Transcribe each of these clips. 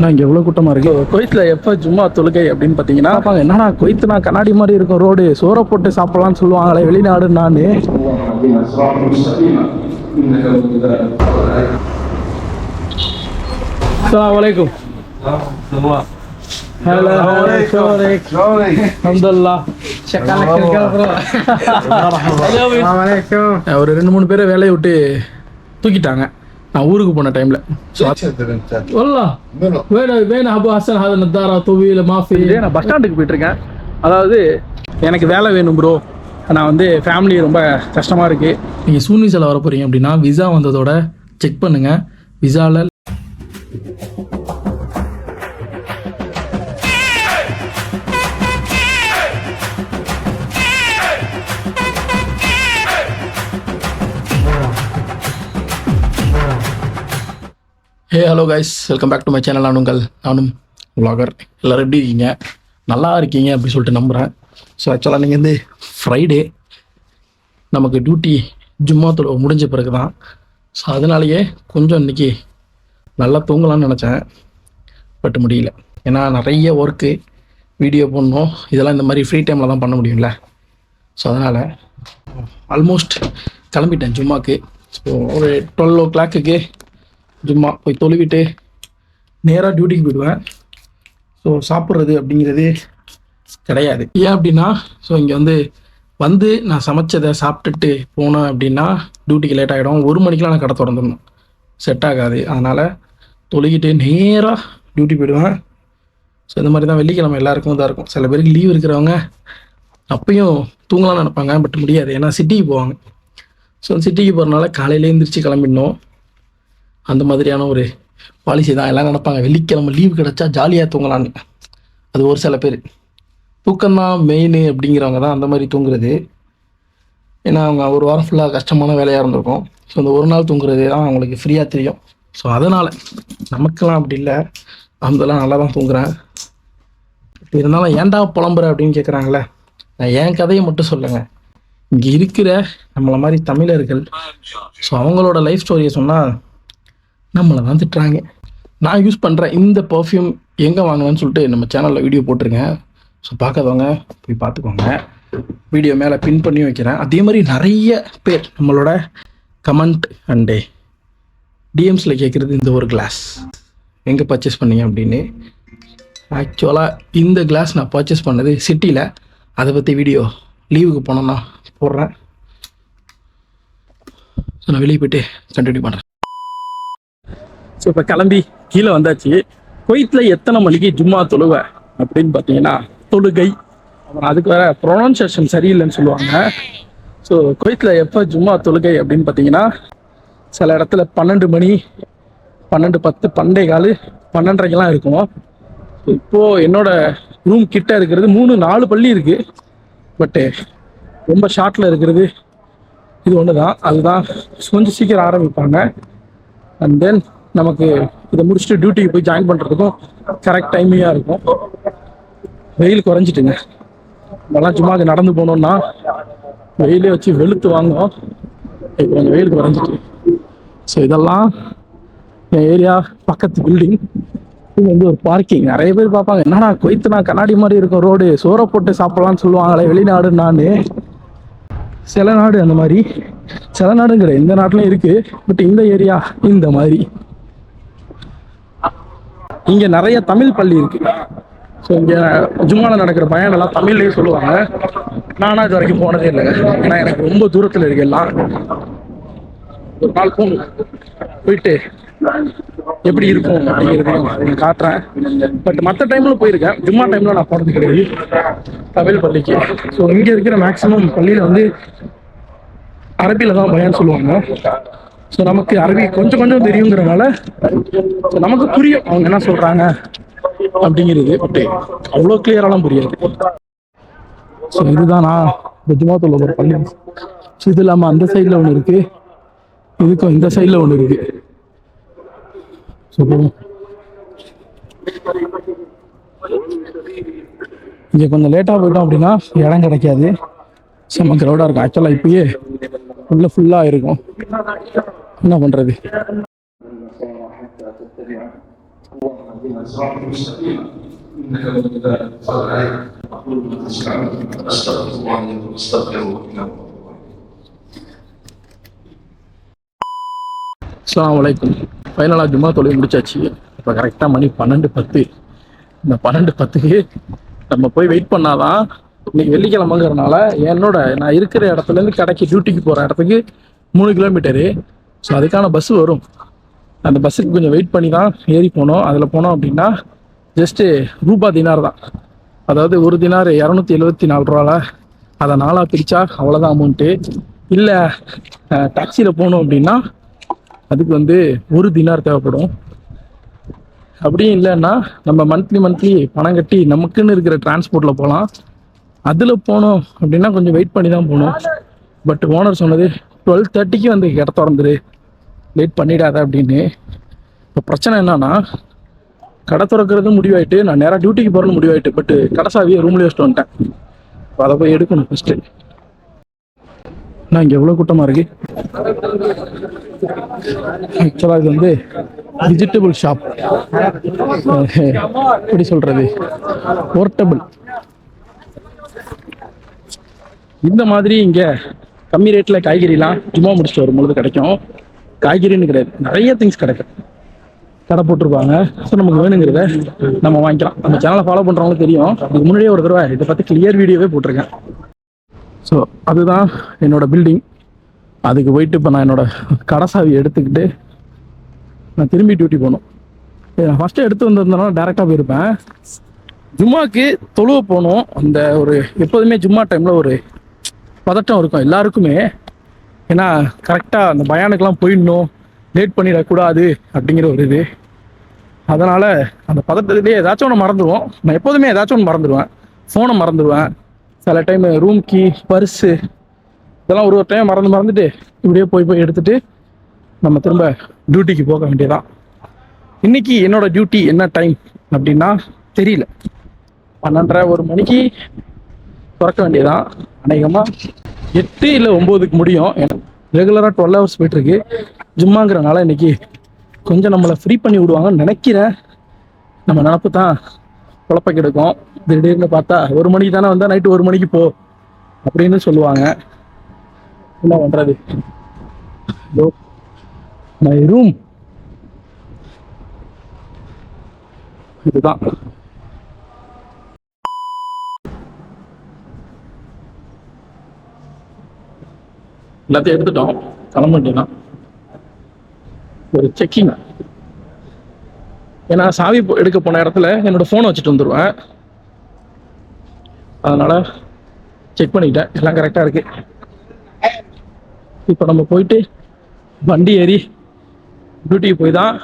நான் இங்கே எவ்வளோ கூட்டமாக இருக்கு கொய்த்தில் எப்போ ஜும்மா தொழுகை அப்படின்னு பார்த்தீங்கன்னா பாப்பாங்க என்னடா கொய்த்துனா கண்ணாடி மாதிரி இருக்கும் ரோடு சோறை போட்டு சாப்பிடலாம்னு சொல்லுவாங்களே வெளிநாடு நான் அஸ்ஸலாமு அலைக்கும். ஹலோ ஒரு ரெண்டு மூணு பேரை வேலையை விட்டு தூக்கிட்டாங்க. நான் ஊருக்கு போன டைம்ல வேணும் ஹபு ஹசன் ஹாத நத்தாரா தொவியில் நான் பஸ் ஸ்டாண்டுக்கு போயிட்டுருக்கேன். அதாவது எனக்கு வேலை வேணும் ப்ரோ நான் வந்து ஃபேமிலி ரொம்ப கஷ்டமாக இருக்குது நீங்கள் சூனிசல வர போகிறீங்க அப்படின்னா விசா வந்ததோட செக் பண்ணுங்கள் விசாவில் hey hello guys welcome back to my channel நான் உங்கள் நானும் vlogger. எல்லோரும் எப்படி இருக்கீங்க? நல்லா இருக்கீங்க அப்படின்னு சொல்லிட்டு நம்புகிறேன் ஸோ ஆக்சுவலாக நீங்கள் வந்து ஃப்ரைடே நமக்கு டியூட்டி ஜும்மா தொழு முடிஞ்ச பிறகு தான் ஸோ அதனாலேயே கொஞ்சம் இன்னைக்கு நல்லா தூங்கலாம்னு நினச்சேன். பட் முடியல. ஏன்னா நிறைய ஒர்க்கு வீடியோ போடணும். இதெல்லாம் இந்த மாதிரி ஃப்ரீ டைமில் தான் பண்ண முடியும்ல. ஸோ அதனால் ஆல்மோஸ்ட் கிளம்பிட்டேன் ஜும்மாக்கு. ஸோ ஒரு டுவெல் ஓ கிளாக்குக்கு சும்மா போய் தொழுவிட்டு நேராக டியூட்டிக்கு போயிடுவேன். ஸோ சாப்பிட்றது அப்படிங்கிறது கிடையாது. ஏன் அப்படின்னா ஸோ இங்கே வந்து வந்து நான் சமைச்சதை சாப்பிட்டுட்டு போனேன் அப்படின்னா டியூட்டிக்கு லேட் ஆகிடும் ஒரு மணிக்கெலாம் நான் கடை திறந்துடணும். செட் ஆகாது. அதனால் தொழுகிட்டு நேராக டியூட்டி போயிடுவேன். ஸோ இந்த மாதிரி தான் வெள்ளிக்கிழமை எல்லாருக்கும் இதாக இருக்கும். சில பேருக்கு லீவ் இருக்கிறவங்க அப்பயும் தூங்கலாம்னு நினைப்பாங்க பட் முடியாது. ஏன்னா சிட்டிக்கு போவாங்க. ஸோ சிட்டிக்கு போகிறனால காலையில எழுந்திரிச்சு கிளம்பிடணும். அந்த மாதிரியான ஒரு பாலிசி தான். எல்லாம் நினப்பாங்க. வெள்ளிக்கிழமை லீவு கிடச்சா ஜாலியாக தூங்கலான்னு அது ஒரு சில பேர். தூக்கம்தான் மெயின் அப்படிங்கிறவங்க தான் அந்த மாதிரி தூங்குறது. ஏன்னா அவங்க ஒரு வாரம் ஃபுல்லாக கஷ்டமான வேலையாக இருந்திருக்கும். ஸோ அந்த ஒரு நாள் தூங்குறது தான் அவங்களுக்கு ஃப்ரீயாக தெரியும். ஸோ அதனால் நமக்கெல்லாம் அப்படி இல்லை. அந்தெல்லாம் நல்லா தான் தூங்குறேன். இப்படி இருந்தாலும் ஏன்டா புலம்புற அப்படின்னு கேட்குறாங்களே நான் என் கதையை மட்டும் சொல்லுங்கள் இங்கே இருக்கிற நம்மளை மாதிரி தமிழர்கள் ஸோ அவங்களோட லைஃப் ஸ்டோரியை சொன்னால் நம்மளை தான் திட்டுறாங்க. நான் யூஸ் பண்ணுற இந்த பர்ஃப்யூம் எங்கே வாங்கினேன்னு சொல்லிட்டு நம்ம சேனலில் வீடியோ போட்டிருங்க ஸோ பார்க்காதவங்க போய் பார்த்துக்கோங்க. வீடியோ மேலே பின் பண்ணி வைக்கிறேன். அதே மாதிரி நிறைய பேர் நம்மளோட கமெண்ட் அண்டு டிஎம்ஸில் கேட்குறது இந்த ஒரு கிளாஸ் எங்கே பர்ச்சேஸ் பண்ணீங்க அப்படின்னு. ஆக்சுவலாக இந்த கிளாஸ் நான் பர்ச்சேஸ் பண்ணது சிட்டியில் அதை பற்றி வீடியோ லீவுக்கு போனோன்னா போடுறேன். ஸோ நான் வெளியே போய்ட்டு கண்டினியூ பண்ணுறேன் ஸோ இப்போ கிளம்பி கீழே வந்தாச்சு. கொய்த்தில் எத்தனை மணிக்கு ஜும்மா தொழுவ? அப்படின்னு பார்த்தீங்கன்னா தொழுகை. அப்புறம் அதுக்கு வேற ப்ரொனவுன்சியேஷன் சரியில்லைன்னு சொல்லுவாங்க. ஸோ கொய்த்தில் எப்போ ஜும்மா தொழுகை அப்படின்னு பார்த்தீங்கன்னா சில இடத்துல பன்னெண்டு மணி பன்னெண்டு பத்து பன்னெண்டே காலு பன்னெண்டரைக்கெல்லாம் இருக்கும். இப்போது என்னோட ரூம் கிட்ட இருக்கிறது மூணு நாலு பள்ளி இருக்குது பட்டு ரொம்ப ஷார்ட்டில் இருக்கிறது. இது ஒன்று தான் அதுதான். கொஞ்சம் சீக்கிரம் ஆரம்பிப்பாங்க. அண்ட் தென் நமக்கு இதை முடிச்சுட்டு டியூட்டிக்கு போய் ஜாயின் பண்ணுறதுக்கும் கரெக்ட் டைமிங்காக இருக்கும். வெயில் குறைஞ்சிட்டுங்க. நல்லா சும்மா அங்கே நடந்து போனோம்னா வெயிலே வச்சு வெளுத்து வாங்குவோம். இப்போ கொஞ்சம் வெயில் குறைஞ்சிட்டு. ஸோ இதெல்லாம் என் ஏரியா பக்கத்து பில்டிங் இது வந்து ஒரு பார்க்கிங் நிறைய பேர் பார்ப்பாங்க என்னடா கொய்த்துனா கண்ணாடி மாதிரி இருக்கும் ரோடு சோறை போட்டு சாப்பிடலாம்னு சொல்லுவாங்களே வெளிநாடு நான். சில நாடு அந்த மாதிரி. சில நாடுங்கிற இந்த நாட்டிலும் இருக்குது பட் இந்த ஏரியா இந்த மாதிரி. இங்க நிறைய தமிழ் பள்ளி இருக்கு. ஸோ இங்க ஜும்மால நடக்கிற பயன் எல்லாம் தமிழ்லயே சொல்லுவாங்க. நானும் இது வரைக்கும் போனதே இல்லைங்க ஏன்னா எனக்கு ரொம்ப தூரத்துல இருக்கு எல்லாம். ஒரு நாள் போகணும் போயிட்டு எப்படி இருக்கும் அப்படிங்கிறதையும் காட்டுறேன். பட் மற்ற டைம்ல போயிருக்கேன். ஜும்மா டைம்ல நான் போனது கிடையாது. தமிழ் பள்ளிக்கு. ஸோ இங்க இருக்கிற மேக்சிமம் பள்ளியில வந்து அரபியில தான் பயான் சொல்லுவாங்க. ஸோ நமக்கு அரபி கொஞ்சம் கொஞ்சம் தெரியுங்கிறனால ஸோ நமக்கு புரியும் அவங்க என்ன சொல்றாங்க அப்படிங்கிறது. பட் அவ்வளோ கிளியராலாம் புரியாது. ஸோ இதுதான் நான் இந்த ஒரு பள்ளி. ஸோ இது இல்லாமல் அந்த சைடில் ஒன்று இருக்கு. இதுக்கும் இந்த சைடில் ஒன்று இருக்கு. ஸோ இங்கே கொஞ்சம் லேட்டாக போயிட்டோம் அப்படின்னா இடம் கிடைக்காது. செம்ம க்ரௌடாக இருக்கும். ஆக்சுவலாக இப்பயே உள்ள ஃபுல்லாக இருக்கும். என்ன பண்றது? அஸ்லாம் வலைக்கும் ஃபைனலாக ஜும்மா தொழில் முடிச்சாச்சு. இப்போ கரெக்டாக மணி பன்னெண்டு பத்து. இந்த பன்னெண்டு பத்துக்கு நம்ம போய் வெயிட் பண்ணாதான் இன்னைக்கு வெள்ளிக்கிழமைங்கிறனால என்னோட நான் இருக்கிற இடத்துலேருந்து கடைக்கு டியூட்டிக்கு போகிற இடத்துக்கு மூணு கிலோமீட்டரு ஸோ அதுக்கான பஸ் வரும். அந்த பஸ்ஸுக்கு கொஞ்சம் வெயிட் பண்ணி தான் ஏறி போனோம். அதில் போனோம் அப்படின்னா ஜஸ்ட்டு ரூபா தினார் தான். அதாவது ஒரு தினார் இரநூத்தி எழுபத்தி நாலு ரூபால அதை நாலாக பிரித்தா அவ்வளோதான் அமௌண்ட்டு இல்லை டாக்ஸியில் போகணும் அப்படின்னா அதுக்கு வந்து ஒரு தினார் தேவைப்படும். அப்படியும் இல்லைன்னா நம்ம மந்த்லி மந்த்லி பணம் கட்டி நமக்குன்னு இருக்கிற டிரான்ஸ்போர்ட்டில் போகலாம். அதில் போனோம் அப்படின்னா கொஞ்சம் வெயிட் பண்ணி தான் போகணும். பட் ஓனர் சொன்னது டுவெல் தேர்ட்டிக்கு வந்து இடம் திறந்துரு. லேட் பண்ணிடாத அப்படின்னு. இப்போ பிரச்சனை என்னன்னா கடை திறக்கிறது முடிவாயிட்டு நான் நேராக டியூட்டிக்கு போகிறேன்னு முடிவாயிட்டு பட் கடை சாவியை ரூம்லேயே வச்சுட்டு வந்துட்டேன். இப்போ அதை போய் எடுக்கணும் ஃபஸ்ட்டு நான் இங்கே எவ்வளோ கூட்டமாக இருக்கு? ஆக்சுவலாக இது வந்து வெஜிடபிள் ஷாப் எப்படி சொல்கிறது போர்ட்டபிள் இந்த மாதிரி இங்கே கம்மி ரேட்டில் காய்கறிலாம் ஜும்மா முடிச்சுட்டு வரும்பொழுது கிடைக்கும். காய்கறின்னு கிடையாது. நிறைய திங்ஸ் கிடைக்கும். கடை போட்டிருப்பாங்க. ஸோ நமக்கு வேணுங்கிறத நம்ம வாங்கிக்கலாம். நம்ம சேனலை ஃபாலோ பண்ணுறவங்களுக்கு தெரியும். அதுக்கு முன்னாடியே ஒரு தடவை இதை பற்றி கிளியர் வீடியோவே போட்டிருக்கேன். ஸோ அதுதான் என்னோட பில்டிங் அதுக்கு போயிட்டு இப்போ நான் என்னோட கடைசாவி எடுத்துக்கிட்டு நான் திரும்பி டியூட்டி போகணும். நான் ஃபஸ்ட்டு எடுத்து வந்திருந்தேன்னா டேரெக்டாக போயிருப்பேன். ஜும்மாக்கு தொழுவ போகணும். அந்த ஒரு எப்போதுமே ஜும்மா டைமில் ஒரு பதட்டம் இருக்கும் எல்லாருக்குமே. ஏன்னா கரெக்டாக அந்த பயானுக்கெலாம் போயிடணும் லேட் பண்ணிடக்கூடாது அப்படிங்கிற ஒரு இது. அதனால் அந்த பதட்டத்திலே ஏதாச்சும் ஒன்று மறந்துடுவோம் நான் எப்போதுமே ஏதாச்சும் ஒன்று மறந்துடுவேன் ஃபோனை மறந்துடுவேன் சில டைம் ரூம் கீ பர்ஸு இதெல்லாம் ஒரு ஒரு டைம் மறந்து மறந்துட்டு இப்படியே போய் போய் எடுத்துகிட்டு நம்ம திரும்ப டியூட்டிக்கு போக வேண்டியதான் இன்னைக்கு என்னோடய டியூட்டி என்ன டைம் அப்படின்னா தெரியல. பன்னெண்டரை ஒரு மணிக்கு திறக்க வேண்டியதான் அநேகமாக எட்டு இல்லை ஒம்போதுக்கு முடியும். ரெகுலராக டுவெல் ஹவர்ஸ் போயிட்டுருக்கு. ஜும்மாங்கிறனால இன்னைக்கு கொஞ்சம் நம்மளை ஃப்ரீ பண்ணி விடுவாங்கன்னு நினைக்கிறேன். நம்ம நினப்பு தான் குழப்ப கெடுக்கும். திடீர்னு பார்த்தா ஒரு மணிக்கு தானே வந்தால் நைட்டு ஒரு மணிக்கு போ அப்படின்னு சொல்லுவாங்க. என்ன பண்ணுறது மை ரூம் இதுதான். எல்லாத்தையும் எடுத்துட்டோம். கிளம்ப வேண்டியதான் ஒரு செக்கிங் ஏன்னா சாவி எடுக்க போன இடத்துல என்னோட ஃபோனை வச்சுட்டு வந்துடுவேன் அதனால செக் பண்ணிக்கிட்டேன் எல்லாம் கரெக்டாக இருக்கு. இப்போ நம்ம போயிட்டு வண்டி ஏறி டியூட்டிக்கு போய் தான்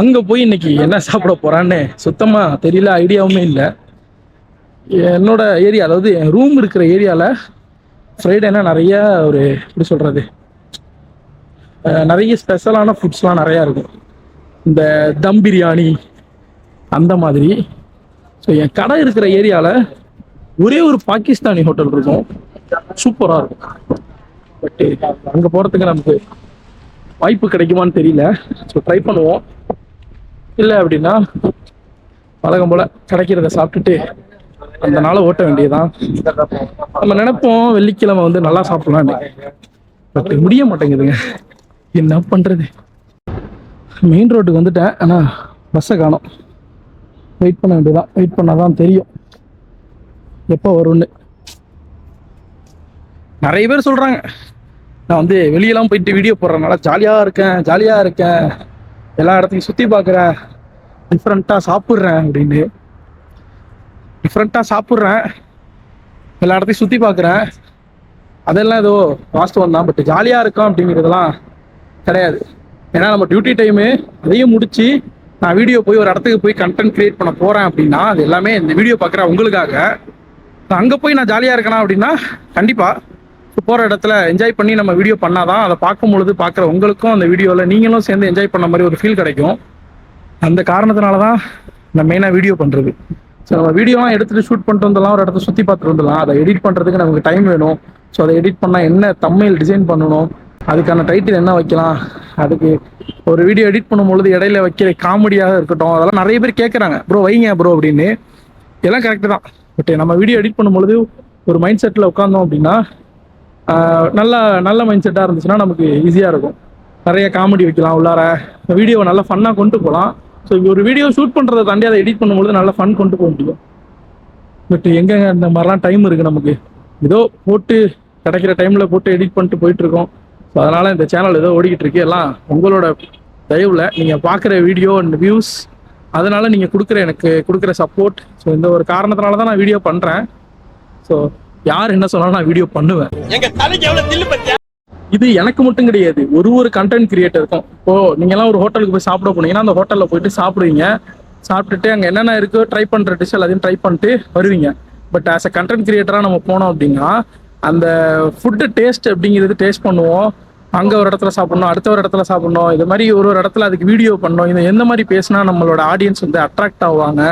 அங்கே போய் இன்னைக்கு என்ன சாப்பிட போறான்னு சுத்தமாக தெரியல ஐடியாவுமே இல்லை. என்னோட ஏரியா அதாவது என் ரூம் இருக்கிற ஏரியாவில் ஃப்ரைடேனா நிறைய ஒரு எப்படி சொல்கிறது நிறைய ஸ்பெஷலான ஃபுட்ஸ்லாம் நிறையா இருக்கும். இந்த தம் பிரியாணி அந்த மாதிரி. ஸோ என் கடை இருக்கிற ஏரியாவில் ஒரே ஒரு பாகிஸ்தானி ஹோட்டல் இருக்கும். சூப்பராக இருக்கும். பட்டு அங்கே போகிறதுக்கு நமக்கு வாய்ப்பு கிடைக்குமான்னு தெரியல. ஸோ ட்ரை பண்ணுவோம். இல்லை அப்படின்னா பழகம் போல் கிடைக்கிறத சாப்பிட்டுட்டு அந்த நாளை ஓட்ட வேண்டியதுதான். நம்ம நினைப்போம் வெள்ளிக்கிழமை வந்து நல்லா சாப்பிடலான்னு பட் முடிய மாட்டேங்குதுங்க. என்ன பண்ணுறது மெயின் ரோட்டுக்கு வந்துட்டேன். ஆனால் பஸ்ஸை காணும். வெயிட் பண்ண வேண்டியதான் வெயிட் பண்ணால் தான் தெரியும். எப்போ வரும்னு. நிறைய பேர் சொல்கிறாங்க நான் வந்து வெளியெல்லாம் போயிட்டு வீடியோ போடுறதுனால ஜாலியாக இருக்கேன் ஜாலியாக இருக்கேன். எல்லா இடத்தையும் சுற்றி பார்க்குறேன். டிஃப்ரெண்ட்டாக சாப்பிட்றேன் அப்படின்னு. டிஃப்ரெண்ட்டாக சாப்பிட்றேன். எல்லா இடத்தையும் சுற்றி பார்க்குறேன். அதெல்லாம் ஏதோ வாஸ்தவம் தான். பட் ஜாலியாக இருக்கும் அப்படிங்கிறதுலாம் கிடையாது. ஏன்னா நம்ம டியூட்டி டைமு அதையும் முடித்து நான் வீடியோ போய் ஒரு இடத்துக்கு போய் கண்டென்ட் க்ரியேட் பண்ண போகிறேன் அப்படின்னா அது எல்லாமே இந்த வீடியோ பார்க்குற உங்களுக்காக. அங்கே போய் நான் ஜாலியாக இருக்கேனா அப்படின்னா கண்டிப்பாக போகிற இடத்துல என்ஜாய் பண்ணி நம்ம வீடியோ பண்ணாதான் அதை பார்க்கும் பொழுது பார்க்குற உங்களுக்கும் அந்த வீடியோவில் நீங்களும் சேர்ந்து என்ஜாய் பண்ண மாதிரி ஒரு ஃபீல் கிடைக்கும். அந்த காரணத்தினால தான் நான் மெயினாக வீடியோ பண்ணுறது ஸோ நம்ம வீடியோலாம் எடுத்துகிட்டு ஷூட் பண்ணிட்டு வந்துடலாம் ஒரு இடத்த சுற்றி பார்த்துட்டு வந்துடலாம். அதை எடிட் பண்ணுறதுக்கு நமக்கு டைம் வேணும். ஸோ அதை எடிட் பண்ணால் என்ன தம்மையில் டிசைன் பண்ணணும்? அதுக்கான டைட்டில் என்ன வைக்கலாம்? அதுக்கு ஒரு வீடியோ எடிட் பண்ணும்பொழுது இடையில வைக்கிற காமெடியாக இருக்கட்டும். அதெல்லாம் நிறைய பேர் கேட்குறாங்க ப்ரோ வைங்க ப்ரோ அப்படின்னு. எல்லாம் கரெக்டு தான். பட் நம்ம வீடியோ எடிட் பண்ணும்பொழுது ஒரு மைண்ட் செட்டில் உட்காந்தோம் அப்படின்னா நல்ல நல்ல மைண்ட் செட்டாக இருந்துச்சுன்னா நமக்கு ஈஸியாக இருக்கும். நிறைய காமெடி வைக்கலாம் உள்ளார. வீடியோவை நல்லா ஃபன்னாக கொண்டு போகலாம். ஸோ ஒரு வீடியோ ஷூட் பண்ணுறதை தாண்டி அதை எடிட் பண்ணும்பொழுது நல்லா ஃபன் கொண்டு போக முடியும். பட் எங்கெங்க இந்த மாதிரிலாம் டைம் இருக்குது நமக்கு? ஏதோ போட்டு கிடைக்கிற டைமில் போட்டு எடிட் பண்ணிட்டு போயிட்டுருக்கோம் ஸோ அதனால் இந்த சேனல் ஏதோ ஓடிக்கிட்டு இருக்கு. எல்லாம் உங்களோட தயவில் நீங்கள் பார்க்குற வீடியோ அண்ட் வியூஸ் அதனால் நீங்கள் கொடுக்குற எனக்கு கொடுக்குற சப்போர்ட் ஸோ இந்த ஒரு காரணத்தினால தான் நான் வீடியோ பண்ணுறேன் ஸோ யார் என்ன சொன்னாலும் நான் வீடியோ பண்ணுவேன். இது எனக்கு மட்டும் கிடையாது. ஒரு ஒரு கண்டென்ட் கிரியேட்டருக்கும் இப்போ நீங்கலாம் ஒரு ஹோட்டலுக்கு போய் சாப்பிட போனீங்கன்னா அந்த ஹோட்டலில் போயிட்டு சாப்பிடுவீங்க. சாப்பிட்டுட்டு அங்கே என்னென்ன இருக்கோ ட்ரை பண்ணுற டிஷ் எல்லாத்தையும் ட்ரை பண்ணிட்டு வருவீங்க. பட் ஆஸ் அ கண்டென்ட் கிரியேட்டராக நம்ம போனோம் அப்படின்னா அந்த ஃபுட்டு டேஸ்ட் அப்படிங்கிறது டேஸ்ட் பண்ணுவோம். அங்கே ஒரு இடத்துல சாப்பிடணும் அடுத்த ஒரு இடத்துல சாப்பிடணும். இது மாதிரி ஒரு ஒரு இடத்துல அதுக்கு வீடியோ பண்ணணும். இது எந்த மாதிரி பேசினா நம்மளோட ஆடியன்ஸ் வந்து அட்ராக்ட் ஆவாங்க.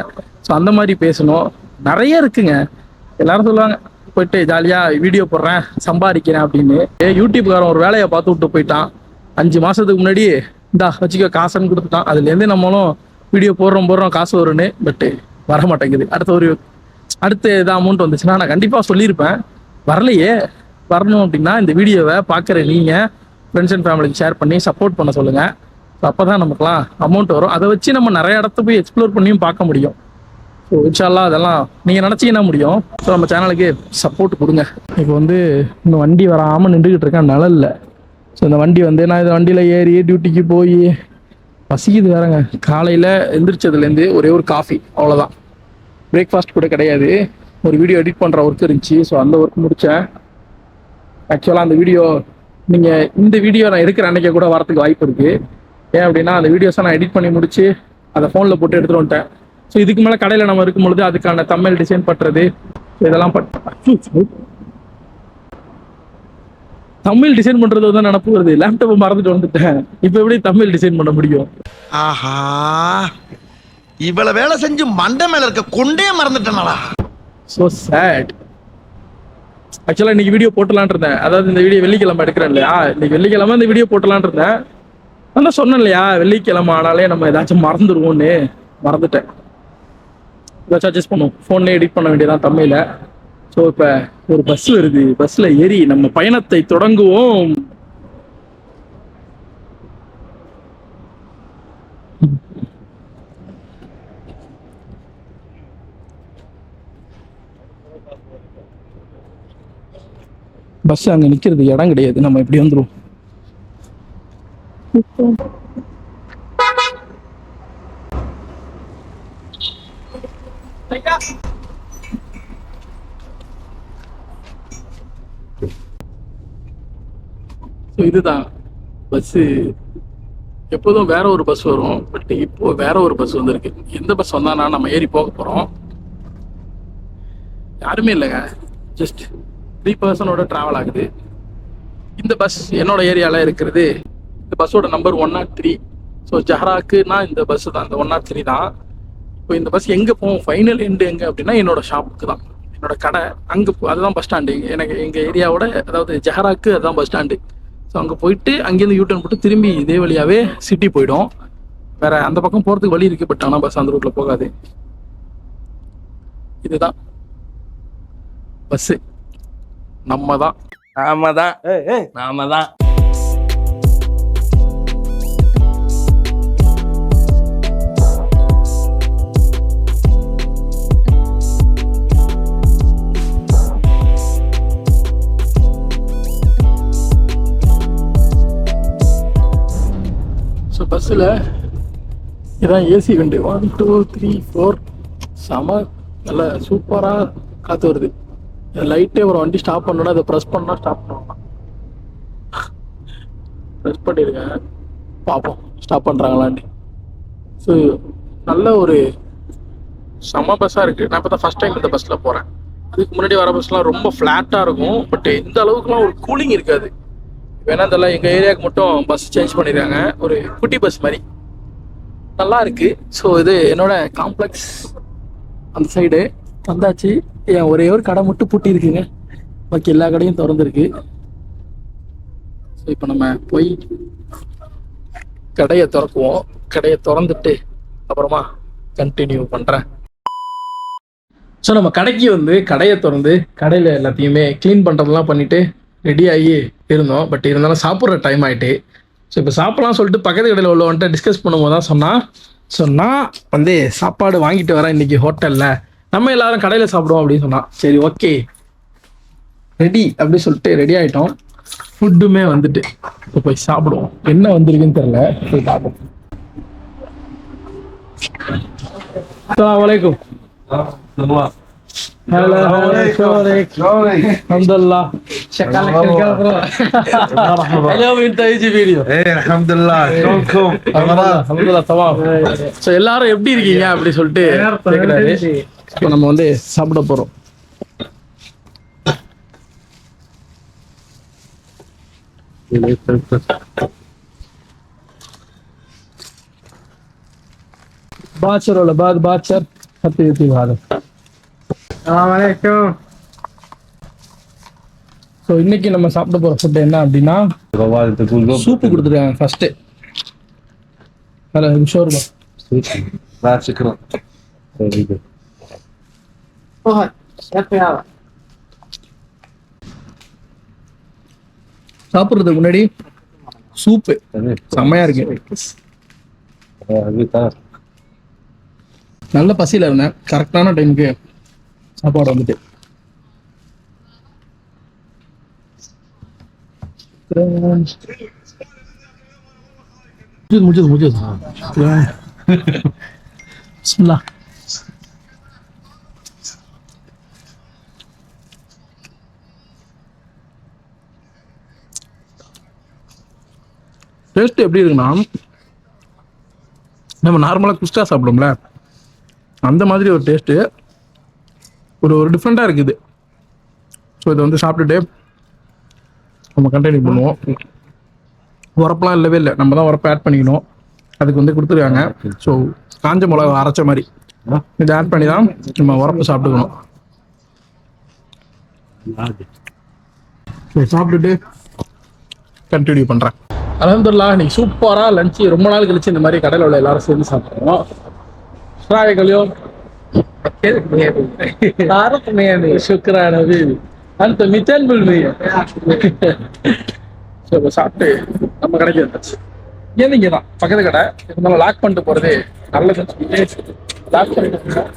ஸோ அந்த மாதிரி பேசணும். நிறைய இருக்குங்க. எல்லாரும் சொல்லுவாங்க போயிட்டு ஜாலியாக வீடியோ போடுறேன் சம்பாதிக்கிறேன் அப்படின்னு. ஏ யூடியூப்காரன் ஒரு வேலையை பார்த்து விட்டு போயிட்டான். அஞ்சு மாதத்துக்கு முன்னாடி இந்தா வச்சுக்க காசுன்னு கொடுத்துட்டான். அதுலேருந்து நம்மளும் வீடியோ போடுறோம் போடுறோம் காசு வரும்னு பட்டு வர மாட்டேங்குது. அடுத்த ஒரு அடுத்த இது அமௌண்ட் வந்துச்சுன்னா நான் கண்டிப்பாக சொல்லியிருப்பேன். வரலையே. வரணும் அப்படின்னா இந்த வீடியோவை பார்க்குற நீங்கள் ஃப்ரெண்ட்ஸ் அண்ட் ஃபேமிலிக்கு ஷேர் பண்ணி சப்போர்ட் பண்ண சொல்லுங்கள் அப்போ தான் நமக்குலாம் அமௌண்ட் வரும். அதை வச்சு நம்ம நிறைய இடத்த போய் எக்ஸ்ப்ளோர் பண்ணியும் பார்க்க முடியும். ஸோ இன்ஷால்லா அதெல்லாம் நீங்கள் நினச்சிங்கன்னா முடியும்? ஸோ நம்ம சேனலுக்கு சப்போர்ட் கொடுங்க. இப்போ வந்து இந்த வண்டி வராமல் நின்றுக்கிட்டு இருக்கேன் நிழல்ல. ஸோ இந்த வண்டி வந்து நான் இந்த வண்டியில் ஏறி டியூட்டிக்கு போய் பசிக்குது வேறங்க காலையில் எந்திரிச்சதுலேருந்து ஒரே ஒரு காஃபி அவ்வளோதான் பிரேக்ஃபாஸ்ட் கூட கிடையாது. ஒரு வீடியோ எடிட் பண்ணுற ஒர்க் இருந்துச்சு. ஸோ அந்த ஒர்க் முடித்தேன் ஆக்சுவலாக அந்த வீடியோ நீங்கள் இந்த வீடியோ நான் எடுக்கிற அன்றைக்கே கூட வரதுக்கு வாய்ப்பு இருக்குது ஏன் அப்படின்னா அந்த வீடியோஸை நான் எடிட் பண்ணி முடித்து அதை ஃபோனில் போட்டு எடுத்துகிட்டு வந்துட்டேன். ஸோ இதுக்கு மேலே கடையில் நம்ம இருக்கும் பொழுது அதுக்கான தமிழ் டிசைன் பண்ணுறது இதெல்லாம் அச்சோ. தமிழ் டிசைன் பண்ணுறது வந்து நினப்பு வருது. லேப்டாப்பை மறந்துட்டு வந்துட்டேன். இப்போ எப்படி தமிழ் டிசைன் பண்ண முடியும்? ஆஹா. இவ்வளவு வேலை செஞ்சு மண்டை மேல இருக்க கொண்டே மறந்துட்டேனடா. ஸோ சேட் ஆக்சுவலாக இன்னைக்கு வீடியோ போட்டலான் இருந்தேன். அதாவது இந்த வீடியோ வெள்ளிக்கிழமை எடுக்கிறேன் இல்லையா? இன்னைக்கு வெள்ளிக்கிழமை இந்த வீடியோ போட்டலான் இருந்தேன். நான் தான் சொன்னேன் இல்லையா? வெள்ளிக்கிழமை ஆனாலே நம்ம ஏதாச்சும் மறந்துடுவோன்னு மறந்துட்டேன். ஏதாச்சும் அட்ஜஸ்ட் பண்ணுவோம் ஃபோன்லேயே எடிட் பண்ண வேண்டியதான் தமிழில். ஸோ இப்போ ஒரு பஸ் வருது பஸ்ஸில் ஏறி நம்ம பயணத்தை தொடங்குவோம். பஸ் அங்கே நிற்கிறது இடம் கிடையாது. நம்ம எப்படி வந்துருவோம். ஸோ இதுதான் பஸ்ஸு எப்போதும் வேற ஒரு பஸ் வரும். பட் இப்போ வேற ஒரு பஸ் வந்திருக்கு. எந்த பஸ் வந்தானா நம்ம ஏறி போக போகிறோம் யாருமே இல்லைங்க. ஜஸ்ட் த்ரீ பர்சனோட ட்ராவல் ஆகுது. இந்த பஸ் என்னோட ஏரியாவில் இருக்கிறது. இந்த பஸ்ஸோட number one nought three so ஜஹராக்குன்னா இந்த பஸ் தான். இந்த ஒன் நாட் த்ரீ தான். இப்போ இந்த பஸ் எங்கே போகும்? ஃபைனல் எண்டு எங்கே அப்படின்னா என்னோட ஷாப்புக்கு தான். என்னோட கடை அங்கே அதுதான் பஸ் ஸ்டாண்டு எனக்கு எங்கள் ஏரியாவோட அதாவது ஜஹராக்கு அதுதான் பஸ் ஸ்டாண்டு ஸோ அங்கே போயிட்டு அங்கேருந்து யூட்டர்ன் போட்டு திரும்பி இதே வழியாகவே சிட்டி போயிடும். வேற அந்த பக்கம் போகிறதுக்கு வழி இருக்கு பட் ஆனால் பஸ் அந்த ரூட்டில் போகாது. இதுதான். பஸ்ஸு நம்ம தான். நாம தான் நாம தான் ஸோ பஸ்ஸில் இதான் ஏசி வண்டி. ஒன் டூ த்ரீ ஃபோர் செம நல்ல சூப்பராக காற்று வருது. லைட்டே ஒரு வண்டி ஸ்டாப் பண்ணணும் அதை ப்ரெஸ் பண்ணால் ஸ்டாப் பண்ணணும் ப்ரெஸ் பண்ணியிருக்கேன் பார்ப்போம். ஸ்டாப் பண்ணுறாங்களான்னு ஸோ நல்ல ஒரு செம பஸ்ஸாக இருக்குது நான் இப்போ தான் ஃபஸ்ட் டைம் இந்த பஸ்ஸில் போகிறேன் அதுக்கு முன்னாடி வர பஸ்லாம் ரொம்ப ஃப்ளாட்டாக இருக்கும். பட் இந்த அளவுக்குலாம் ஒரு கூலிங் இருக்காது. வேணா தெரியல எங்கள் ஏரியாவுக்கு மட்டும் பஸ் சேஞ்ச் பண்ணிடுறாங்க ஒரு குட்டி பஸ் மாதிரி. நல்லா இருக்கு. ஸோ இது என்னோட காம்ப்ளெக்ஸ் அந்த சைடு வந்தாச்சு. என் ஒரே ஒரு கடை மட்டும் பூட்டி இருக்குங்க. பாக்கி எல்லா கடையும் திறந்துருக்கு. ஸோ இப்போ நம்ம போய் கடையை திறக்குவோம். கடையை திறந்துட்டு அப்புறமா கண்டினியூ பண்ணுறேன் ஸோ நம்ம கடைக்கு வந்து கடையை திறந்து கடையில் எல்லாத்தையுமே க்ளீன் பண்ணுறதெல்லாம் பண்ணிட்டு ரெடி ஆகி இருந்தோம். பட் இருந்தாலும் சாப்பிட்ற டைம் ஆகிட்டு ஸோ இப்போ சாப்பிட்லாம் சொல்லிட்டு பக்கத்து கடையில் உள்ளவன்ட்ட டிஸ்கஸ் பண்ணும்போது தான் சொன்னான். ஸோ நான் வந்து சாப்பாடு வாங்கிட்டு வரேன் இன்னைக்கு ஹோட்டலில் நம்ம எல்லாரும் கடையில் சாப்பிடுவோம் அப்படின்னு சொன்னான். சரி ஓகே ரெடி அப்படின்னு சொல்லிட்டு ரெடி ஆகிட்டோம் ஃபுட்டுமே வந்துட்டு. இப்போ போய் சாப்பிடுவோம். என்ன வந்திருக்குன்னு தெரில போய் பார்ப்போம். அஸ்ஸலாமு அலைக்கும் எல்லாரும் எப்படி இருக்கீங்க அப்படி சொல்லிட்டு நம்ம வந்து சாப்பிட போறோம். बादशाह बाद बादशाह सत्य भारत ஸோ இன்னைக்கு நம்ம சாப்பிட போற ஃபுட் என்ன அப்படின்னா சூப்பு கொடுத்துருக்காங்க ஃபர்ஸ்ட் அதில் ஷோர்பா சிக்கனம். முன்னாடி சூப்பு செம்மையா இருக்கு. நல்ல பசியில இருந்தேன். கரெக்டான டைமுக்கு சாப்பாடு வந்துட்டு. முடிஞ்சது முடிஞ்சது பிஸ்மில்லா. டேஸ்ட் எப்படி இருக்குன்னா நம்ம நார்மலாக குஸ்டா சாப்பிடுவோம்ல. அந்த மாதிரி ஒரு டேஸ்ட்டு ஒரு ஒரு டிஃப்ரெண்ட்டாக இருக்குது. ஸோ இதை வந்து சாப்பிட்டுட்டு நம்ம கண்டினியூ பண்ணுவோம். உரப்பெல்லாம் இல்லவே இல்லை. நம்ம தான் உரப்பை ஆட் பண்ணிக்கணும். அதுக்கு வந்து கொடுத்துருக்காங்க. ஸோ காஞ்ச மிளகா அரைச்ச மாதிரி. இதை ஆட் பண்ணி தான் நம்ம உரப்பு சாப்பிட்டுக்கணும். சாப்பிட்டுட்டு கண்டினியூ பண்ணுறேன் அலமதுல்லா இன்னைக்கு சூப்பராக லஞ்சு ரொம்ப நாள் கழிச்சு இந்த மாதிரி கடையில் உள்ள எல்லாரும் சேர்ந்து சாப்பிட்றோம். ஷாய் கல்யோம் عارف يعني شكرا حبيبي انت 200 بالمية ஸோ இப்போ சாப்பிட்டு நம்ம கடைக்கு வந்தாச்சு ஏன் இங்கே தான் பக்கத்து கடை இருந்தாலும் லாக் பண்ணிட்டு போகிறது நல்லதுன்னு சொல்லிட்டு லாக் பண்ணிட்டு போனோம்.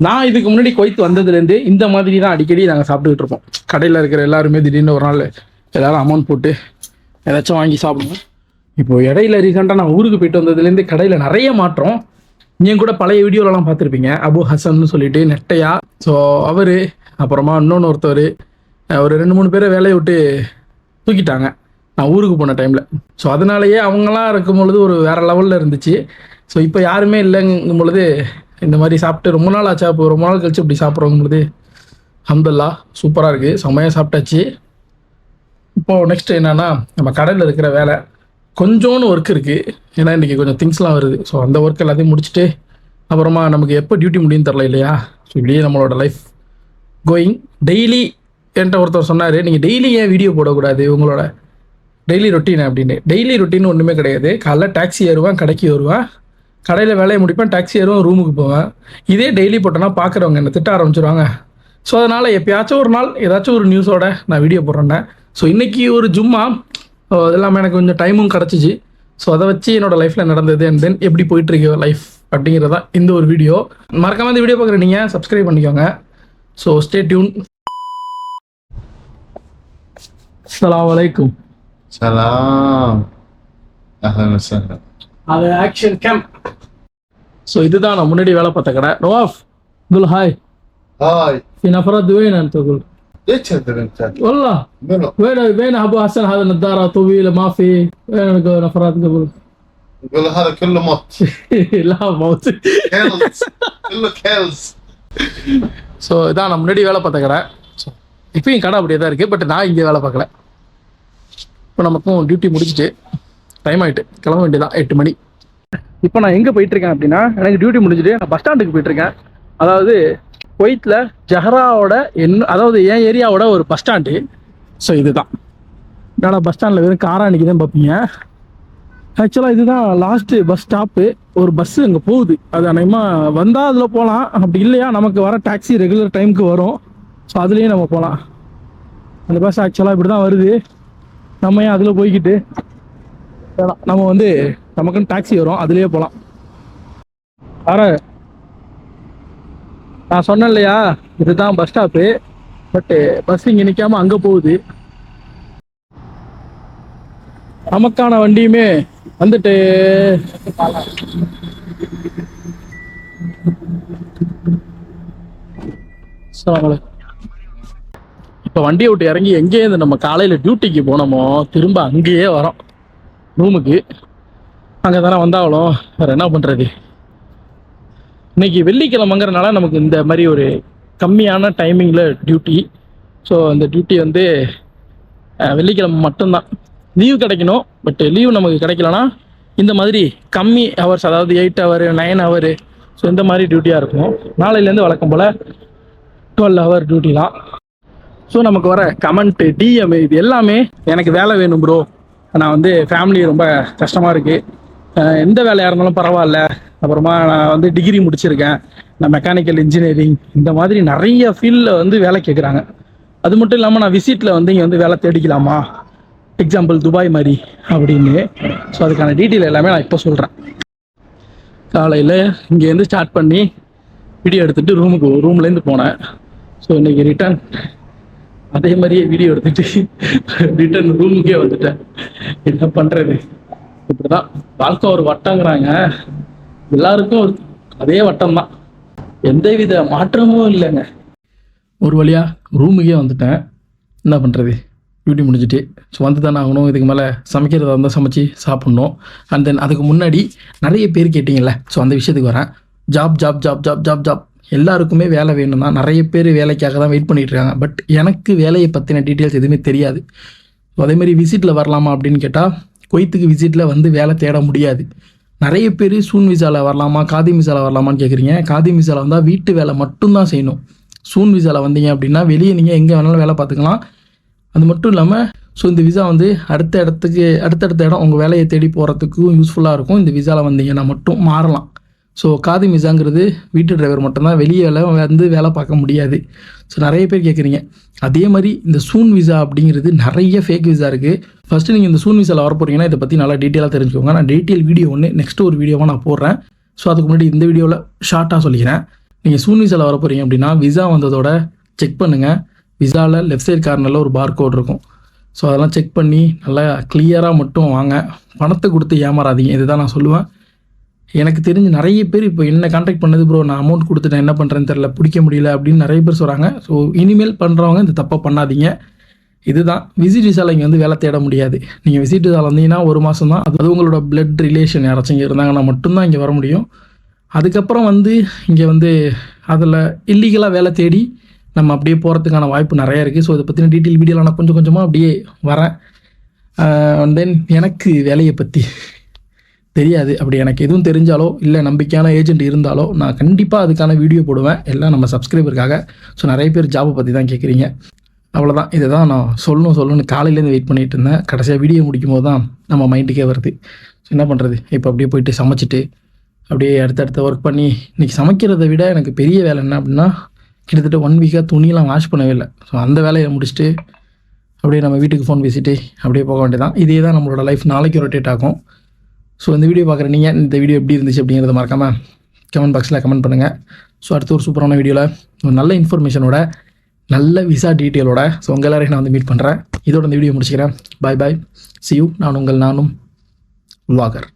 நான் இதுக்கு முன்னாடி குவைத்து வந்ததுலேருந்து இந்த மாதிரி தான் அடிக்கடி நாங்கள் சாப்பிட்டுக்கிட்டு இருப்போம் கடையில் இருக்கிற எல்லாருமே திடீர்னு ஒரு நாள் எல்லாரும் அமௌண்ட் போட்டு ஏதாச்சும் வாங்கி சாப்பிடுவோம் இப்போ இடையில ரீசெண்டாக நான் ஊருக்கு போயிட்டு வந்ததுலேருந்து கடையில் நிறைய மாற்றம். நீங்கள் கூட பழைய வீடியோலலாம் பார்த்துருப்பீங்க. அபு ஹசன்னு சொல்லிட்டு நெட்டையா. ஸோ அவர் அப்புறமா இன்னொன்று ஒருத்தர் ஒரு ரெண்டு மூணு பேரை வேலையை விட்டு தூக்கிட்டாங்க. நான் ஊருக்கு போன டைமில் ஸோ அதனாலேயே அவங்களாம் இருக்கும் பொழுது ஒரு வேறு லெவலில் இருந்துச்சு. ஸோ இப்போ யாருமே இல்லைங்கும் பொழுது இந்த மாதிரி சாப்பிட்டு ரொம்ப நாள் ஆச்சா. இப்போ ரொம்ப நாள் கழிச்சு இப்படி சாப்பிட்றோங்கும் பொழுது சூப்பராக இருக்குது செம்மையாக சாப்பிட்டாச்சு. இப்போ நெக்ஸ்ட் என்னன்னா நம்ம கடையில் இருக்கிற வேலை. கொஞ்சோன்னு ஒர்க் இருக்குது ஏன்னா இன்றைக்கி கொஞ்சம் திங்ஸ்லாம் வருது. ஸோ அந்த ஒர்க் எல்லாத்தையும் முடிச்சுட்டு அப்புறமா நமக்கு எப்போ டியூட்டி முடியும்னு தெரில இல்லையா? ஸோ இப்படியே நம்மளோட லைஃப் கோயிங் டெய்லி என்கிட்ட ஒருத்தர் சொன்னார் நீங்கள் டெய்லி ஏன் வீடியோ போடக்கூடாது? உங்களோட டெய்லி ரொட்டீன் அப்படின்னு. டெய்லி ரொட்டீன் ஒன்றுமே கிடையாது. காலைல டாக்ஸி ஏறுவேன் கடைக்கு வருவேன். கடையில் வேலையை முடிப்பேன் டாக்ஸி ஏறுவேன் ரூமுக்கு போவேன். இதே டெய்லி போட்டோன்னா பார்க்குறவங்க என்னை திட்ட ஆரம்பிச்சிருவாங்க. ஸோ அதனால் எப்பயாச்சும் ஒரு நாள் ஏதாச்சும் ஒரு நியூஸோட நான் வீடியோ போடுறேன்னே ஸோ இன்றைக்கி ஒரு ஜும்மா ஸோ அது இல்லாமல் எனக்கு கொஞ்சம் டைமும் கிடச்சிச்சு ஸோ அதை வச்சு என்னோட லைஃப்பில் நடந்தது அண்ட் தென் எப்படி போயிட்டுருக்கு லைஃப் அப்படிங்கிறதா இந்த ஒரு வீடியோ மறக்காம இந்த வீடியோ பார்க்குற நீங்கள் சப்ஸ்கிரைப் பண்ணிக்கோங்க ஸோ ஸ்டே டியூன் அஸ்ஸலாமு அலைக்கும் سلام اهلا وسهلا அது ஆக்ஷன் கேம்ப் ஸோ இதுதான் நான் முன்னாடி வேலை பார்த்த கடை நவாஃப் قول هاي هاي في نفرات وين انت تقول ليش هذا انت؟ والله منو؟ وين وين ابو حسن هذا النظاره طويله ما في وين نفرات قبل يقول هذا كله موت لا موت كيلز كله كيلز ஸோ இதான் நான் முன்னாடி வேலை பார்த்த கடை ஸோ இப்பயும் கடை அப்படியே தான் இருக்குது பட் நான் இங்கே வேலை பார்க்கல இப்போ நமக்கும் டியூட்டி முடிச்சுட்டு டைம் ஆயிட்டு கிளம்ப வேண்டியதான் எட்டு மணி இப்போ நான் எங்கே போயிட்டுருக்கேன் அப்படின்னா எனக்கு டியூட்டி முடிஞ்சுட்டு நான் பஸ் ஸ்டாண்டுக்கு போயிட்டுருக்கேன் அதாவது குவைத்தில் ஜஹராவோட என்ன அதாவது என் ஏரியாவோட ஒரு பஸ் ஸ்டாண்டு. ஸோ இதுதான். என்னடா பஸ் ஸ்டாண்டில் வெறும் காரா தான் பார்ப்பீங்க ஆக்சுவலாக இதுதான் லாஸ்ட்டு பஸ் ஸ்டாப்பு ஒரு பஸ்ஸு அங்கே போகுது. அது அநேகமாக வந்தால் அதில் போகலாம் அப்படி இல்லையா நமக்கு வர டாக்ஸி ரெகுலர் டைமுக்கு வரும். ஸோ அதுலேயும் நம்ம போகலாம் அந்த பஸ் ஆக்சுவலாக இப்படி தான் வருது. நம்ம ஏன் அதில் போய்கிட்டு நம்ம வந்து நமக்குன்னு டாக்ஸி வரும். அதுலேயே போகலாம் வர நான் சொன்னேன் இல்லையா இதுதான் பஸ் ஸ்டாப்பு பட்டு பஸ் இங்கே நிற்காம அங்கே போகுது. நமக்கான வண்டியுமே வந்துட்டு இப்போ வண்டியை விட்டு இறங்கி எங்கேயிருந்து நம்ம காலையில் டியூட்டிக்கு போனோமோ திரும்ப அங்கேயே வரோம். ரூமுக்கு அங்கே தானே வந்தாலும் வேறு என்ன பண்ணுறது இன்னைக்கு வெள்ளிக்கிழமைங்கிறனால நமக்கு இந்த மாதிரி ஒரு கம்மியான டைமிங்கில் டியூட்டி ஸோ அந்த டியூட்டி வந்து வெள்ளிக்கிழமை மட்டும்தான். லீவு கிடைக்கணும் பட் லீவ் நமக்கு கிடைக்கலனா இந்த மாதிரி கம்மி ஹவர்ஸ் அதாவது eight hour nine hour so இந்த மாதிரி டியூட்டியாக இருக்கும். நாளையிலேருந்து வழக்கம் போல் டுவெல் ஹவர் டியூட்டி தான். ஸோ நமக்கு வர கமெண்ட்டு டிஎம் இது எல்லாமே எனக்கு வேலை வேணும் ப்ரோ நான் வந்து ஃபேமிலி ரொம்ப கஷ்டமாக இருக்குது எந்த வேலையாக இருந்தாலும் பரவாயில்ல. அப்புறமா நான் வந்து டிகிரி முடிச்சிருக்கேன். நான் மெக்கானிக்கல் இன்ஜினியரிங் இந்த மாதிரி நிறைய ஃபீல்டில் வந்து வேலை கேட்குறாங்க அது மட்டும் இல்லாமல் நான் விசிட்டில் வந்து இங்கே வந்து வேலை தேடிக்கலாமா? எக்ஸாம்பிள் துபாய் மாதிரி அப்படின்னு. ஸோ அதுக்கான டீட்டெயில் எல்லாமே நான் இப்போ சொல்கிறேன் காலையில் இங்கேருந்து ஸ்டார்ட் பண்ணி வீடியோ எடுத்துகிட்டு ரூமுக்கு ரூம்லேருந்து போனேன். ஸோ இன்னைக்கு ரிட்டர்ன் அதே மாதிரியே வீடியோ எடுத்துட்டு ரிட்டர்ன் ரூமுக்கே வந்துட்டேன். என்ன பண்ணுறது இப்படிதான் வாழ்க்கை ஒரு வட்டங்கிறாங்க. எல்லாருக்கும் ஒரு அதே வட்டம் தான் எந்தவித மாற்றமும் இல்லைங்க. ஒரு வழியா ரூமுக்கே வந்துட்டேன். என்ன பண்ணுறது டியூட்டி முடிஞ்சிட்டு. ஸோ வந்து தானே ஆகணும். இதுக்கு மேலே சமைக்கிறதா இருந்தால் சமைச்சு சாப்பிட்ணும். அண்ட் தென் அதுக்கு முன்னாடி நிறைய பேர் கேட்டிங்கல்ல. ஸோ அந்த விஷயத்துக்கு வரேன். Job job job job job job எல்லாருக்குமே வேலை வேணும் தான் நிறைய பேர் வேலைக்காக தான் வெயிட் பண்ணிகிட்டு இருக்காங்க. பட் எனக்கு வேலையை பற்றின டீட்டெயில்ஸ் எதுவுமே தெரியாது. ஸோ அதே மாதிரி விசிட்டில் வரலாமா அப்படின்னு கேட்டால் குவைத்துக்கு விசிட்டில் வந்து வேலை தேட முடியாது. நிறைய பேர் சூன் விசாவில் வரலாமா காதி விசாவில் வரலாமான்னு கேட்குறீங்க காதி விசாவில் வந்தால் வீட்டு வேலை மட்டும்தான் செய்யணும். சூன் விசாவில் வந்தீங்க அப்படின்னா வெளியே நீங்கள் எங்கே வேணாலும் வேலை பார்த்துக்கலாம். அது மட்டும் இல்லாமல் ஸோ இந்த விசா வந்து அடுத்த இடத்துக்கு அடுத்தடுத்த இடம் உங்கள் வேலையை தேடி போகிறதுக்கும் யூஸ்ஃபுல்லாக இருக்கும். இந்த விசாவில் வந்தீங்கன்னா மட்டும் மாறலாம். ஸோ காதி விசாங்கிறது வீட்டு டிரைவர் மட்டும்தான். வெளியே வந்து வேலை பார்க்க முடியாது. ஸோ நிறைய பேர் கேட்குறீங்க அதே மாதிரி இந்த சூன் விசா அப்படிங்கிறது நிறைய ஃபேக் விசா இருக்குது ஃபஸ்ட்டு நீங்கள் இந்த சூன் விசாவில் வர போகிறீங்கன்னா இதை பற்றி நல்லா டீட்டெயிலாக தெரிஞ்சுக்கோங்க. நான் டீட்டெயில் வீடியோ ஒன்று நெக்ஸ்ட் ஒரு வீடியோவாக நான் போடுறேன். ஸோ அதுக்கு முன்னாடி இந்த வீடியோவில் ஷார்ட்டாக சொல்லிக்கிறேன். நீங்கள் சூன் விசாவில் வர போகிறீங்க அப்படின்னா விசா வந்ததோட செக் பண்ணுங்கள் விசாவில் லெஃப்ட் சைடு கார்னரில் ஒரு பார் கோட் இருக்கும். ஸோ அதெல்லாம் செக் பண்ணி நல்லா கிளியராக மட்டும் வாங்க. பணத்தை கொடுத்து ஏமாறாதீங்க. இதுதான் நான் சொல்லுவேன். எனக்கு தெரிஞ்சு நிறைய பேர் இப்போ என்ன கான்டாக்ட் பண்ணது ப்ரோ நான் அமௌண்ட் கொடுத்துட்டேன் என்ன பண்ணுறேன்னு தெரில பிடிக்க முடியல அப்படின்னு நிறைய பேர் சொல்கிறாங்க ஸோ இனிமேல் பண்ணுறவங்க இந்த தப்பை பண்ணாதீங்க. இதுதான். விசிட் விசாவில் இங்கே வந்து வேலை தேட முடியாது. நீங்கள் விசிட் விசாவில் வந்தீங்கன்னா ஒரு மாதம் தான். அது உங்களோட பிளட் ரிலேஷன் யாராச்சும் இங்கே இருந்தாங்கன்னா மட்டும்தான் இங்கே வர முடியும். அதுக்கப்புறம் வந்து இங்கே வந்து அதில் இல்லீகலாக வேலை தேடி நம்ம அப்படியே போகிறதுக்கான வாய்ப்பு நிறைய இருக்குது ஸோ இதை பற்றின டீட்டெயில் வீடியோவில் நான் கொஞ்சம் கொஞ்சமாக அப்படியே வரேன். தென் எனக்கு வேலையை பற்றி தெரியாது. அப்படி எனக்கு எதுவும் தெரிஞ்சாலோ இல்லை நம்பிக்கையான ஏஜென்ட் இருந்தாலோ நான் கண்டிப்பாக அதுக்கான வீடியோ போடுவேன். எல்லாம் நம்ம சப்ஸ்கிரைபருக்காக ஸோ நிறைய பேர் ஜாபை பற்றி தான் கேட்குறீங்க அவ்வளோதான் இதை தான் நான் சொல்லணும் சொல்லணும்னு காலையிலேருந்து வெயிட் பண்ணிகிட்டு இருந்தேன். கடைசியாக வீடியோ முடிக்கும் போது தான் நம்ம மைண்டுக்கே வருது. ஸோ என்ன பண்ணுறது இப்போ அப்படியே போயிட்டு சமைச்சிட்டு அப்படியே அடுத்தடுத்த ஒர்க் பண்ணி இன்றைக்கி சமைக்கிறத விட எனக்கு பெரிய வேலை என்ன அப்படின்னா கிட்டத்தட்ட ஒன் வீக்காக துணியெல்லாம் வாஷ் பண்ணவே இல்லை. ஸோ அந்த வேலையை முடிச்சுட்டு அப்படியே நம்ம வீட்டுக்கு ஃபோன் பேசிட்டு அப்படியே போக வேண்டியதான் இதே தான் நம்மளோட லைஃப் நாளைக்கு ரொட்டேட் ஆகும். ஸோ இந்த வீடியோ பார்க்குற நீங்கள் இந்த வீடியோ எப்படி இருந்துச்சு அப்படிங்கிறத மறக்காமல் கமெண்ட் பாக்ஸில் கமெண்ட் பண்ணுங்கள் ஸோ அடுத்த ஒரு சூப்பரான வீடியோவில் ஒரு நல்ல இன்ஃபர்மேஷனோட நல்ல விசா டீட்டெயிலோட ஸோ உங்கள் எல்லாரையும் நான் வந்து மீட் பண்ணுறேன் இதோட இந்த வீடியோ முடிச்சுக்கிறேன். பாய் பாய் சி யூ நான் உங்கள் நானும் வாகர்